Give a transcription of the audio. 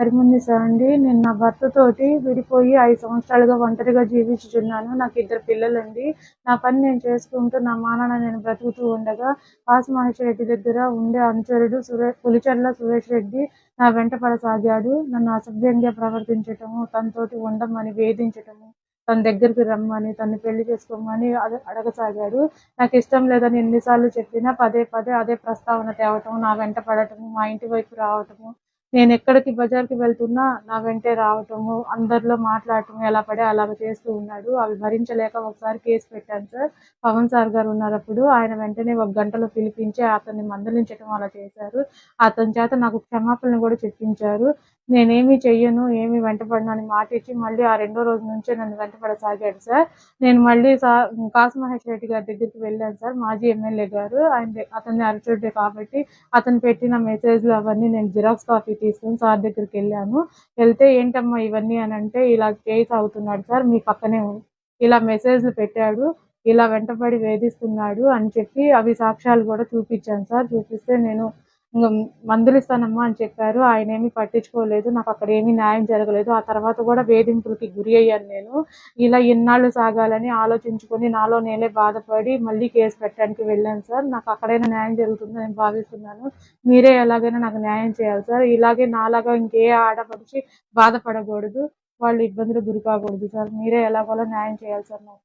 కరిమున్నిసా అండి. నేను నా భర్తతోటి విడిపోయి ఐదు సంవత్సరాలుగా ఒంటరిగా జీవించుచున్నాను. నాకు ఇద్దరు పిల్లలండి. నా పని నేను చేసుకుంటూ నా మానాన నేను బ్రతుకుతూ ఉండగా కాసు రెడ్డి దగ్గర ఉండే అనుచరుడు సురే పులిచర్ల సురేష్ రెడ్డి నా వెంట పడసాగాడు. నన్ను అసభ్యంగా ప్రవర్తించటము తనతోటి ఉండమని వేధించటము తన దగ్గరికి రమ్మని తను పెళ్ళి చేసుకోమని అడగసాగాడు. నాకు ఇష్టం లేదని ఎన్నిసార్లు చెప్పినా పదే పదే అదే ప్రస్తావన తేవటం నా వెంట పడటము మా ఇంటి వైపు రావటము నేను ఎక్కడికి బజార్కి వెళ్తున్నా నా వెంటే రావటము అందరిలో మాట్లాడటం ఎలా పడే అలాగ చేస్తూ ఉన్నాడు. అవి భరించలేక ఒకసారి కేసు పెట్టాను సార్. పవన్ సార్ గారు ఉన్నారు అప్పుడు ఆయన వెంటనే ఒక గంటలో పిలిపించి అతన్ని మందలించడం అలా చేశారు. అతని చేత నాకు క్షమాపణలు కూడా చెప్పించారు. నేనేమి చెయ్యను ఏమి వెంటపడను అని మాట ఇచ్చి మళ్ళీ ఆ రెండో రోజు నుంచే నన్ను వెంటపడసాగాడు సార్. నేను మళ్ళీ సా కాసు మహేష్ రెడ్డి గారి దగ్గరికి వెళ్ళాను సార్ మాజీ ఎమ్మెల్యే గారు. ఆయన అతన్ని అరచుడే కాబట్టి అతను పెట్టిన మెసేజ్లు అవన్నీ నేను జిరాక్స్ కాపీ తీసుకుని సార్ దగ్గరికి వెళ్ళాను వెళ్తే ఏంటమ్మా ఇవన్నీ అని అంటే ఇలా కేసు అవుతున్నాడు సార్ మీ పక్కనే ఉంది. ఇలా మెసేజ్లు పెట్టాడు ఇలా వెంటపడి వేధిస్తున్నాడు అని చెప్పి అవి సాక్ష్యాలు కూడా చూపించాను సార్ చూపిస్తే నేను మందులు మందులిస్తానమ్మా అని చెప్పారు. ఆయన ఏమీ పట్టించుకోలేదు. నాకు అక్కడ ఏమీ న్యాయం జరగలేదు. ఆ తర్వాత కూడా వేధింపులకి గురి అయ్యాను నేను. ఇలా ఎన్నాళ్ళు సాగాలని ఆలోచించుకొని నాలో నేనే బాధపడి మళ్ళీ కేసు పెట్టడానికి వెళ్ళాను సార్. నాకు అక్కడైనా న్యాయం జరుగుతుందని నేను భావిస్తున్నాను. మీరే ఎలాగైనా నాకు న్యాయం చేయాలి సార్. ఇలాగే నాలాగా ఇంకే ఆడపడిచి బాధపడకూడదు. వాళ్ళు ఇబ్బందులు గురి కాకూడదు సార్. మీరే ఎలాగోలా న్యాయం చేయాలి సార్ నాకు.